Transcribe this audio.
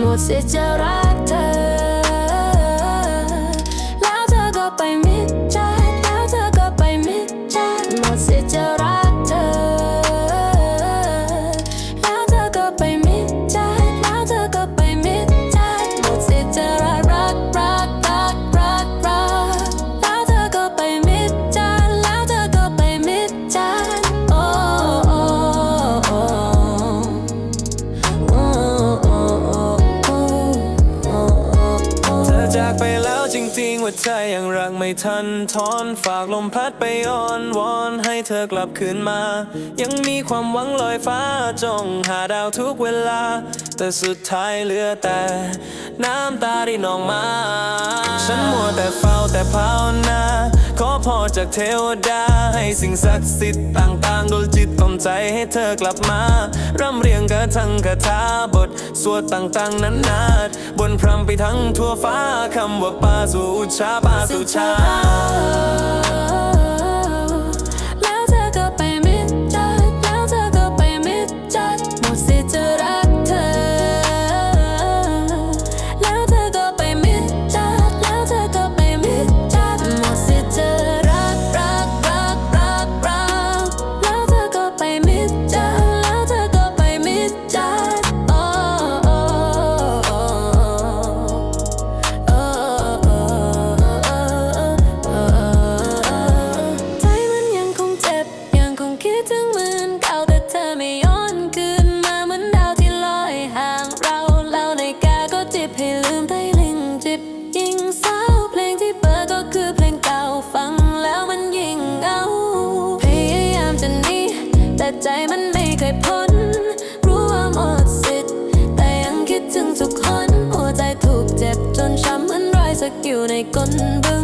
หมดสิทธิ์จะรัก จริงว่าใจยังรักไม่ทันทอนฝากลมพัดไปอ้อนวอนให้เธอกลับคืนมา ยังมีความหวังลอยฟ้าจ้องหาดาวทุกเวลา แต่สุดท้ายเหลือแต่ น้ำตาที่นองมา ฉันมัวแต่เฝ้าแต่ภาวนา พรจากเทวดา ให้สิ่งศักดิ์สิทธิ์ต่างๆดลจิตตอมใจให้เธอกลับมา ร่ำเรียงกระทังคาถาบท สวดต่างๆนั้นนาดบนพรำไปทั้งทั่วฟ้าคำว่าปาสุชาปาสุชา ใจมันไม่เคยพ้น รู้ว่าหมดสิทธิ์แต่ยังคิดถึงทุกคน หัวใจถูกเจ็บจนช้ำเหมือนรอยสักอยู่ในก้นบึ้ง